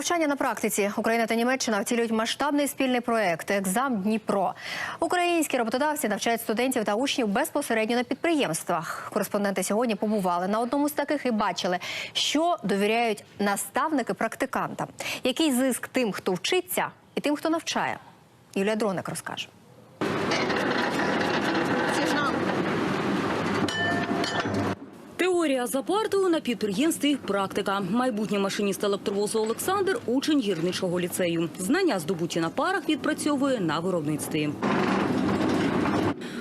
Навчання на практиці Україна та Німеччина втілюють масштабний спільний проект Екзам Дніпро. Українські роботодавці навчають студентів та учнів безпосередньо на підприємствах. Кореспонденти сьогодні побували на одному з таких і бачили, що довіряють наставники практикантам. Який зиск тим, хто вчиться, і тим, хто навчає. Юлія Дроник розкаже. Теорія за партою на підприємстві практика. Майбутній машиніст електровозу Олександр учень гірничого ліцею. Знання, здобуті на парах, відпрацьовує на виробництві.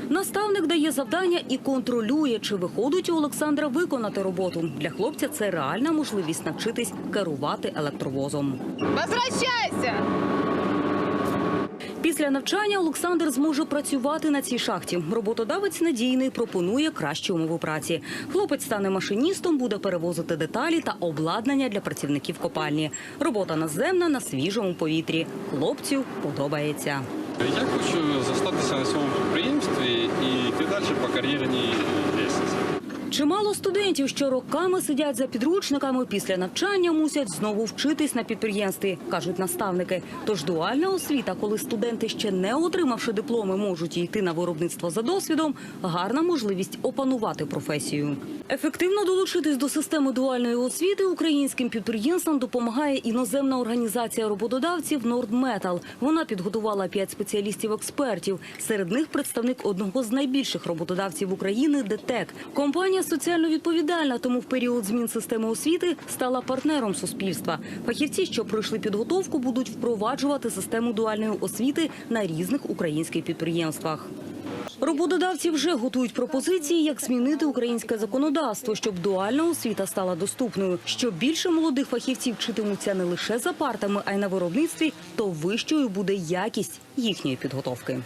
Наставник дає завдання і контролює, чи виходить у Олександра виконати роботу. Для хлопця це реальна можливість навчитись керувати електровозом. Возвращайся! Після навчання Олександр зможе працювати на цій шахті. Роботодавець надійний пропонує кращі умови праці. Хлопець стане машиністом, буде перевозити деталі та обладнання для працівників копальні. Робота наземна на свіжому повітрі. Хлопцю подобається. Я хочу зостатися на цьому підприємстві і йти далі по кар'єрній. Чимало студентів, що роками сидять за підручниками, після навчання мусять знову вчитись на підприємстві, кажуть наставники. Тож дуальна освіта, коли студенти ще не отримавши дипломи, можуть йти на виробництво за досвідом, гарна можливість опанувати професію. Ефективно долучитись до системи дуальної освіти українським підприємствам допомагає іноземна організація роботодавців Нордметал. Вона підготувала п'ять спеціалістів-експертів. Серед них представник одного з найбільших роботодавців України ДТЕК. Компанія соціально відповідальна, тому в період змін системи освіти стала партнером суспільства. Фахівці, що пройшли підготовку, будуть впроваджувати систему дуальної освіти на різних українських підприємствах. Роботодавці вже готують пропозиції, як змінити українське законодавство, щоб дуальна освіта стала доступною. Щоб більше молодих фахівців вчитимуться не лише за партами, а й на виробництві, то вищою буде якість їхньої підготовки.